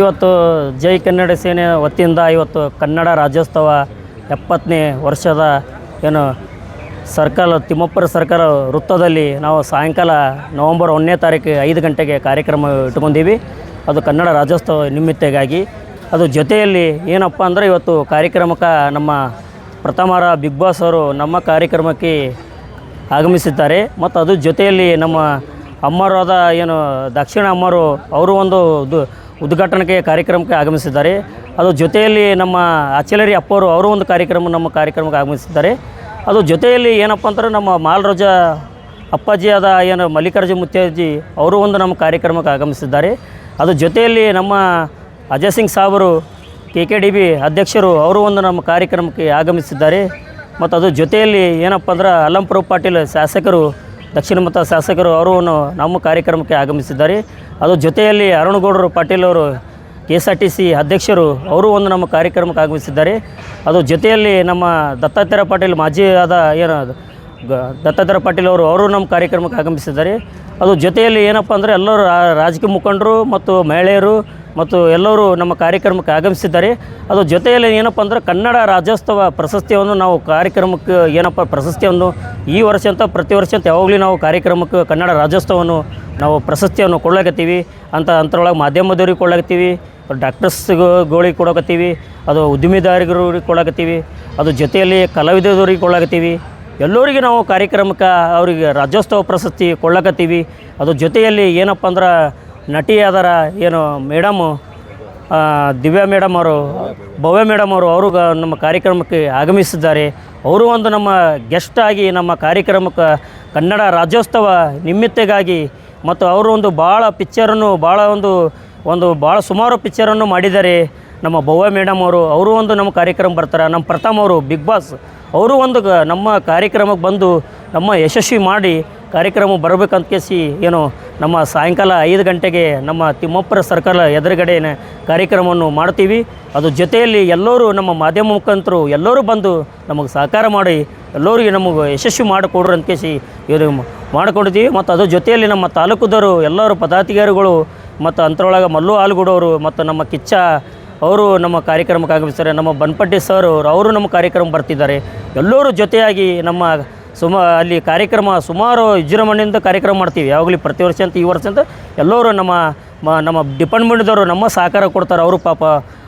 ಇವತ್ತು ಜೈ ಕನ್ನಡ ಸೇನೆ ವತಿಯಿಂದ ಇವತ್ತು ಕನ್ನಡ ರಾಜ್ಯೋತ್ಸವ ಎಪ್ಪತ್ತನೇ ವರ್ಷದ ಏನು ಸರ್ಕಲ್ ತಿಮ್ಮಪ್ಪರ ಸರ್ಕಲ್ ವೃತ್ತದಲ್ಲಿ ನಾವು ಸಾಯಂಕಾಲ ನವಂಬರ್ ಒಂದನೇ ತಾರೀಕು ಐದು ಗಂಟೆಗೆ ಕಾರ್ಯಕ್ರಮ ಇಟ್ಕೊಂಡೀವಿ. ಅದು ಕನ್ನಡ ರಾಜ್ಯೋತ್ಸವ ನಿಮಿತ್ತಗಾಗಿ. ಅದು ಜೊತೆಯಲ್ಲಿ ಏನಪ್ಪ ಅಂದರೆ ಇವತ್ತು ಕಾರ್ಯಕ್ರಮಕ್ಕೆ ನಮ್ಮ ಪ್ರಥಮರ ಬಿಗ್ ಬಾಸ್ ಅವರು ನಮ್ಮ ಕಾರ್ಯಕ್ರಮಕ್ಕೆ ಆಗಮಿಸಿದ್ದಾರೆ. ಮತ್ತು ಅದು ಜೊತೆಯಲ್ಲಿ ನಮ್ಮ ಅಮ್ಮರಾದ ಏನು ದಕ್ಷಿಣ ಅಮ್ಮರು, ಅವರು ಒಂದು ಉದ್ಘಾಟನೆಗೆ ಕಾರ್ಯಕ್ರಮಕ್ಕೆ ಆಗಮಿಸಿದ್ದಾರೆ. ಅದು ಜೊತೆಯಲ್ಲಿ ನಮ್ಮ ಅಚಲರಿ ಅಪ್ಪವರು ಅವರು ಒಂದು ಕಾರ್ಯಕ್ರಮ ನಮ್ಮ ಕಾರ್ಯಕ್ರಮಕ್ಕೆ ಆಗಮಿಸಿದ್ದಾರೆ. ಅದು ಜೊತೆಯಲ್ಲಿ ಏನಪ್ಪ ಅಂದ್ರೆ ನಮ್ಮ ಮಾಲರಾಜ ಅಪ್ಪಾಜಿ ಆದ ಏನು ಮಲ್ಲಿಕಾರ್ಜುನ ಮುತ್ಯಾಜಿ ಅವರು ಒಂದು ನಮ್ಮ ಕಾರ್ಯಕ್ರಮಕ್ಕೆ ಆಗಮಿಸಿದ್ದಾರೆ. ಅದು ಜೊತೆಯಲ್ಲಿ ನಮ್ಮ ಅಜಯ್ ಸಿಂಗ್ ಸಾಬರು, ಕೆ ಕೆ ಡಿ ಬಿ ಅಧ್ಯಕ್ಷರು ಅವರು ಒಂದು ನಮ್ಮ ಕಾರ್ಯಕ್ರಮಕ್ಕೆ ಆಗಮಿಸಿದ್ದಾರೆ. ಮತ್ತು ಅದು ಜೊತೆಯಲ್ಲಿ ಏನಪ್ಪ ಅಂದ್ರೆ ಅಲ್ಲಂಪುರ ಪಾಟೀಲ್ ಶಾಸಕರು ದಕ್ಷಿಣ ಮತ ಶಾಸಕರು ಅವರು ನಮ್ಮ ಕಾರ್ಯಕ್ರಮಕ್ಕೆ ಆಗಮಿಸಿದ್ದಾರೆ. ಅದು ಜೊತೆಯಲ್ಲಿ ಅರುಣಗೌಡರು ಪಾಟೀಲ್ ಅವರು K S R T C ಅಧ್ಯಕ್ಷರು ಅವರು ಒಂದು ನಮ್ಮ ಕಾರ್ಯಕ್ರಮಕ್ಕೆ ಆಗಮಿಸಿದ್ದಾರೆ. ಅದು ಜೊತೆಯಲ್ಲಿ ನಮ್ಮ ದತ್ತಾತ್ರೇಯ ಪಾಟೀಲ್ ಮಾಜಿ ಆದ ಏನು ದತ್ತಾತ್ರೇಯ ಪಾಟೀಲ್ ಅವರು ಅವರು ನಮ್ಮ ಕಾರ್ಯಕ್ರಮಕ್ಕೆ ಆಗಮಿಸಿದ್ದಾರೆ. ಅದು ಜೊತೆಯಲ್ಲಿ ಏನಪ್ಪ ಅಂದರೆ ಎಲ್ಲರೂ ರಾಜಕೀಯ ಮುಖಂಡರು ಮತ್ತು ಮಹಿಳೆಯರು ಮತ್ತು ಎಲ್ಲರೂ ನಮ್ಮ ಕಾರ್ಯಕ್ರಮಕ್ಕೆ ಆಗಮಿಸಿದ್ದಾರೆ. ಅದು ಜೊತೆಯಲ್ಲಿ ಏನಪ್ಪ ಅಂದರೆ ಕನ್ನಡ ರಾಜ್ಯೋತ್ಸವ ಪ್ರಶಸ್ತಿಯನ್ನು ನಾವು ಕಾರ್ಯಕ್ರಮಕ್ಕೆ ಏನಪ್ಪ ಪ್ರಶಸ್ತಿಯನ್ನು ಈ ವರ್ಷ ಅಂತ, ಪ್ರತಿ ವರ್ಷ ಅಂತ ಯಾವಾಗಲೂ ನಾವು ಕಾರ್ಯಕ್ರಮಕ್ಕೆ ಕನ್ನಡ ರಾಜ್ಯೋತ್ಸವವನ್ನು ನಾವು ಪ್ರಶಸ್ತಿಯನ್ನು ಕೊಡ್ಲಾಕತ್ತೀವಿ. ಅಂತ ಅಂತರೊಳಗೆ ಮಾಧ್ಯಮದವ್ರಿಗೆ ಕೊಡ್ಲಾಕತ್ತೀವಿ. ಡಾಕ್ಟರ್ಸ್ಗಳಿಗೆ ಕೊಡಕತ್ತೀವಿ ಅದು ಉದ್ಯಮಿದಾರರಿಗೆ ಕೊಡಕತ್ತೀವಿ ಅದು ಜೊತೆಯಲ್ಲಿ ಕಲಾವಿದರಿಗೆ ಕೊಡ್ಲಾಕತ್ತೀವಿ. ಎಲ್ಲರಿಗೆ ನಾವು ಕಾರ್ಯಕ್ರಮಕ್ಕೆ ಅವರಿಗೆ ರಾಜ್ಯೋತ್ಸವ ಪ್ರಶಸ್ತಿ ಕೊಡ್ಲಾಕತ್ತೀವಿ. ಅದು ಜೊತೆಯಲ್ಲಿ ಏನಪ್ಪ ಅಂದ್ರೆ ನಟಿ ಅದರ ಏನು ಮೇಡಮು ದಿವ್ಯಾ ಮೇಡಮ್ ಅವರು, ಭವ್ಯ ಮೇಡಮ್ ಅವರು ಅವರು ನಮ್ಮ ಕಾರ್ಯಕ್ರಮಕ್ಕೆ ಆಗಮಿಸಿದ್ದಾರೆ. ಅವರು ಒಂದು ನಮ್ಮ ಗೆಸ್ಟ್ ಆಗಿ ನಮ್ಮ ಕಾರ್ಯಕ್ರಮಕ್ಕೆ ಕನ್ನಡ ರಾಜ್ಯೋತ್ಸವ ನಿಮಿತ್ತೆಗಾಗಿ ಮತ್ತು ಅವರು ಒಂದು ಭಾಳ ಪಿಕ್ಚರನ್ನು ಭಾಳ ಒಂದು ಒಂದು ಭಾಳ ಸುಮಾರು ಪಿಕ್ಚರನ್ನು ಮಾಡಿದ್ದಾರೆ. ನಮ್ಮ ಭವ್ಯ ಮೇಡಮ್ ಅವರು ಅವರು ಒಂದು ನಮ್ಮ ಕಾರ್ಯಕ್ರಮ ಬರ್ತಾರೆ. ನಮ್ಮ ಪ್ರಥಮ್ ಅವರು ಬಿಗ್ ಬಾಸ್ ಅವರು ಒಂದು ನಮ್ಮ ಕಾರ್ಯಕ್ರಮಕ್ಕೆ ಬಂದು ನಮ್ಮ ಯಶಸ್ವಿ ಮಾಡಿ ಕಾರ್ಯಕ್ರಮ ಬರಬೇಕಂತ ಕೇಸಿ ಏನು ನಮ್ಮ ಸಾಯಂಕಾಲ ಐದು ಗಂಟೆಗೆ ನಮ್ಮ ತಿಮ್ಮಪ್ಪರ ಸರ್ಕಲ್ ಎದುರುಗಡೆ ಕಾರ್ಯಕ್ರಮವನ್ನು ಮಾಡ್ತೀವಿ ಅದು ಜೊತೆಯಲ್ಲಿ ಎಲ್ಲರೂ ನಮ್ಮ ಮಾಧ್ಯಮ ಮುಖಾಂತರು ಎಲ್ಲರೂ ಬಂದು ನಮಗೆ ಸಹಕಾರ ಮಾಡಿ, ಎಲ್ಲರಿಗೆ ನಮಗೆ ಯಶಸ್ವಿ ಮಾಡಿಕೊಡ್ರಿ ಅಂತ ಕೇಸಿ ಇವರು ಮಾಡಿಕೊಂಡಿದ್ದೀವಿ. ಮತ್ತು ಅದ್ರ ಜೊತೆಯಲ್ಲಿ ನಮ್ಮ ತಾಲೂಕುದವರು ಎಲ್ಲರೂ ಪದಾಧಿಕಾರಿಗಳು ಮತ್ತು ಅಂತರೊಳಗೆ ಮಲ್ಲು ಆಲ್ಗೂಡವರು ಮತ್ತು ನಮ್ಮ ಕಿಚ್ಚ ಅವರು ನಮ್ಮ ಕಾರ್ಯಕ್ರಮಕ್ಕೆ ಆಗಮಿಸ್ತಾರೆ. ನಮ್ಮ ಬನ್ಪಟ್ಟಿ ಸರ್ ಅವರು ಅವರು ನಮ್ಮ ಕಾರ್ಯಕ್ರಮ ಬರ್ತಿದ್ದಾರೆ. ಎಲ್ಲರೂ ಜೊತೆಯಾಗಿ ನಮ್ಮ ಸುಮ ಅಲ್ಲಿ ಕಾರ್ಯಕ್ರಮ ಸುಮಾರು ವಿಜೃಂಭಣೆಯಿಂದ ಕಾರ್ಯಕ್ರಮ ಮಾಡ್ತೀವಿ. ಯಾವಾಗಲೂ ಪ್ರತಿ ವರ್ಷ ಅಂತ, ಈ ವರ್ಷ ಅಂತ ಎಲ್ಲರೂ ನಮ್ಮ, ಮ, ನಮ್ಮ ಡಿಪಾರ್ಟ್ಮೆಂಟ್ದವರು ನಮ್ಮ ಸಹಕಾರ ಕೊಡ್ತಾರೆ. ಅವರು ಪಾಪ,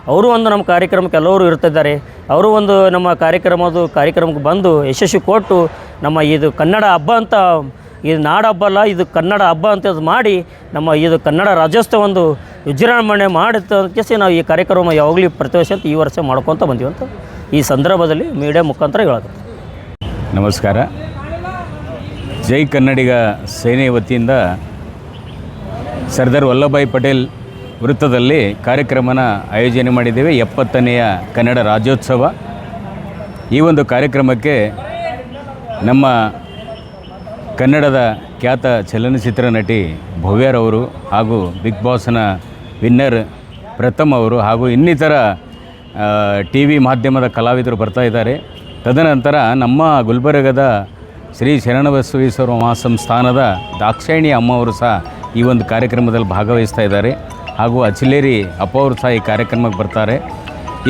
ಅವರು ಒಂದು ನಮ್ಮ ಕಾರ್ಯಕ್ರಮಕ್ಕೆ ಎಲ್ಲರೂ ಇರ್ತಿದ್ದಾರೆ. ಅವರು ಒಂದು ನಮ್ಮ ಕಾರ್ಯಕ್ರಮದು ಕಾರ್ಯಕ್ರಮಕ್ಕೆ ಬಂದು ಯಶಸ್ವಿ ಕೊಟ್ಟು ನಮ್ಮ ಇದು ಕನ್ನಡ ಹಬ್ಬ ಅಂತ, ಇದು ನಾಡ ಹಬ್ಬ ಅಲ್ಲ, ಇದು ಕನ್ನಡ ಹಬ್ಬ ಅಂತ ಮಾಡಿ ನಮ್ಮ ಇದು ಕನ್ನಡ ರಾಜ್ಯೋತ್ಸವ ಒಂದು ವಿಜೃಂಭಣೆ ಮಾಡಿದ ನಾವು ಈ ಕಾರ್ಯಕ್ರಮ ಯಾವಾಗಲೂ ಪ್ರತಿ ವರ್ಷ ಅಂತ, ಈ ವರ್ಷ ಮಾಡ್ಕೊತ ಬಂದೀವಿ ಅಂತ ಈ ಸಂದರ್ಭದಲ್ಲಿ ಮೀಡಿಯಾ ಮುಖಾಂತರ ಹೇಳೋದು. ನಮಸ್ಕಾರ. ಜೈ ಕನ್ನಡಿಗ ಸೇನೆ ವತಿಯಿಂದ ಸರ್ದಾರ್ ವಲ್ಲಭಾಯ್ ಪಟೇಲ್ ವೃತ್ತದಲ್ಲಿ ಕಾರ್ಯಕ್ರಮನ ಆಯೋಜನೆ ಮಾಡಿದ್ದೇವೆ. ಎಪ್ಪತ್ತನೆಯ ಕನ್ನಡ ರಾಜ್ಯೋತ್ಸವ. ಈ ಒಂದು ಕಾರ್ಯಕ್ರಮಕ್ಕೆ ನಮ್ಮ ಕನ್ನಡದ ಖ್ಯಾತ ಚಲನಚಿತ್ರ ನಟಿ ಭವ್ಯರವರು ಹಾಗೂ ಬಿಗ್ ಬಾಸ್ನ ವಿನ್ನರ್ ಪ್ರಥಮ್ ಅವರು ಹಾಗೂ ಇನ್ನಿತರ ಟಿ ವಿ ಮಾಧ್ಯಮದ ಕಲಾವಿದರು ಬರ್ತಾ ಇದ್ದಾರೆ. ತದನಂತರ ನಮ್ಮ ಗುಲ್ಬರ್ಗದ ಶ್ರೀ ಶರಣಬಸವೇಶ್ವರ ಮಹಾಸಂಸ್ಥಾನದ ದಾಕ್ಷಾಯಿಣಿ ಅಮ್ಮವರು ಸಹ ಈ ಒಂದು ಕಾರ್ಯಕ್ರಮದಲ್ಲಿ ಭಾಗವಹಿಸ್ತಾ ಇದ್ದಾರೆ. ಹಾಗೂ ಅಚಿಲೇರಿ ಅಪ್ಪ ಅವರು ಸಹ ಈ ಕಾರ್ಯಕ್ರಮಕ್ಕೆ ಬರ್ತಾರೆ.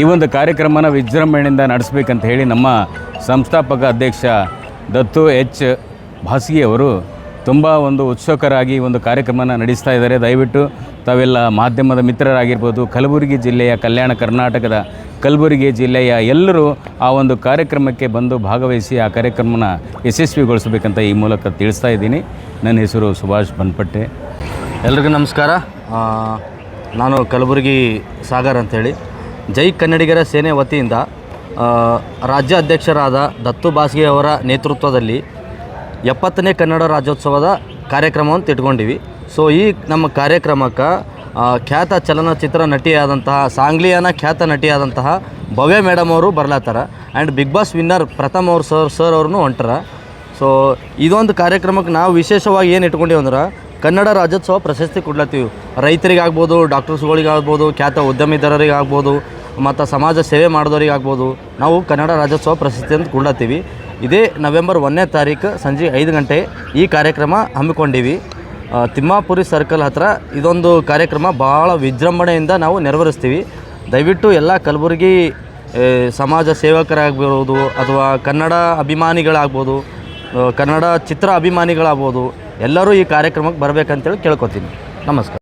ಈ ಒಂದು ಕಾರ್ಯಕ್ರಮನ ವಿಜೃಂಭಣೆಯಿಂದ ನಡೆಸಬೇಕಂತ ಹೇಳಿ ನಮ್ಮ ಸಂಸ್ಥಾಪಕ ಅಧ್ಯಕ್ಷ ದತ್ತು ಎಚ್ ಭಾಸ್ಗಿ ಅವರು ತುಂಬ ಒಂದು ಉತ್ಸುಕರಾಗಿ ಒಂದು ಕಾರ್ಯಕ್ರಮನ ನಡೆಸ್ತಾ ಇದ್ದಾರೆ. ದಯವಿಟ್ಟು ತಾವೆಲ್ಲ ಮಾಧ್ಯಮದ ಮಿತ್ರರಾಗಿರ್ಬೋದು. ಕಲಬುರಗಿ ಜಿಲ್ಲೆಯ ಕಲ್ಯಾಣ ಕರ್ನಾಟಕದ ಕಲಬುರಗಿ ಜಿಲ್ಲೆಯ ಎಲ್ಲರೂ ಆ ಒಂದು ಕಾರ್ಯಕ್ರಮಕ್ಕೆ ಬಂದು ಭಾಗವಹಿಸಿ ಆ ಕಾರ್ಯಕ್ರಮನ ಯಶಸ್ವಿಗೊಳಿಸಬೇಕಂತ ಈ ಮೂಲಕ ತಿಳಿಸ್ತಾ ಇದ್ದೀನಿ. ನನ್ನ ಹೆಸರು ಸುಭಾಷ್ ಬನ್ಪಟ್ಟೆ. ಎಲ್ರಿಗೂ ನಮಸ್ಕಾರ. ನಾನು ಕಲಬುರಗಿ ಸಾಗರ್ ಅಂಥೇಳಿ ಜೈ ಕನ್ನಡಿಗರ ಸೇನೆ ವತಿಯಿಂದ ಆ, ರಾಜ್ಯ ಅಧ್ಯಕ್ಷರಾದ ದತ್ತು ಬಾಸ್ಗೆಯವರ ನೇತೃತ್ವದಲ್ಲಿ ಎಪ್ಪತ್ತನೇ ಕನ್ನಡ ರಾಜ್ಯೋತ್ಸವದ ಕಾರ್ಯಕ್ರಮವನ್ನು ತಿಟ್ಕೊಂಡಿವಿ ಸೊ ಈ ನಮ್ಮ ಕಾರ್ಯಕ್ರಮಕ್ಕೆ ಖ್ಯಾತ ಚಲನಚಿತ್ರ ನಟಿಯಾದಂತಹ, ಸಾಂಗ್ಲಿಯಾನ ಖ್ಯಾತ ನಟಿಯಾದಂತಹ ಭವ್ಯ ಮೇಡಮ್ ಅವರು ಬರ್ಲತ್ತಾರ. And Bigg Boss winner Pratham ಅವ್ರು ಸರ್ ಸರ್ ಅವ್ರನ್ನೂ ಹೊಂಟಾರ. ಸೊ ಇದೊಂದು ಕಾರ್ಯಕ್ರಮಕ್ಕೆ ನಾವು ವಿಶೇಷವಾಗಿ ಏನು ಇಟ್ಕೊಂಡಿವಿ ಅಂದ್ರೆ, ಕನ್ನಡ ರಾಜ್ಯೋತ್ಸವ ಪ್ರಶಸ್ತಿ ಕೊಡ್ಲತ್ತೀವಿ. ರೈತರಿಗಾಗ್ಬೋದು ಡಾಕ್ಟರ್ಸ್ಗಳಿಗಾಗ್ಬೋದು ಖ್ಯಾತ ಉದ್ಯಮಿದಾರರಿಗಾಗ್ಬೋದು, ಮತ್ತು ಸಮಾಜ ಸೇವೆ ಮಾಡಿದವರಿಗಾಗ್ಬೋದು, ನಾವು ಕನ್ನಡ ರಾಜ್ಯೋತ್ಸವ ಪ್ರಶಸ್ತಿ ಅಂತ ಕೊಡ್ಲತ್ತೀವಿ. ಇದೇ ನವೆಂಬರ್ ಒಂದನೇ ತಾರೀಕು ಸಂಜೆ ಐದು ಗಂಟೆ ಈ ಕಾರ್ಯಕ್ರಮ ಹಮ್ಮಿಕೊಂಡಿವಿ. ತಿಮ್ಮಾಪುರಿ ಸರ್ಕಲ್ ಹತ್ತಿರ ಇದೊಂದು ಕಾರ್ಯಕ್ರಮ ಭಾಳ ವಿಜೃಂಭಣೆಯಿಂದ ನಾವು ನೆರವೇರಿಸ್ತೀವಿ. ದಯವಿಟ್ಟು ಎಲ್ಲ ಕಲಬುರಗಿ ಸಮಾಜ ಸೇವಕರಾಗಿರ್ಬೋದು ಅಥವಾ ಕನ್ನಡ ಅಭಿಮಾನಿಗಳಾಗ್ಬೋದು ಕನ್ನಡ ಚಿತ್ರ ಅಭಿಮಾನಿಗಳಾಗ್ಬೋದು ಎಲ್ಲರೂ ಈ ಕಾರ್ಯಕ್ರಮಕ್ಕೆ ಬರಬೇಕಂತೇಳಿ ಕೇಳ್ಕೊತೀನಿ. ನಮಸ್ಕಾರ.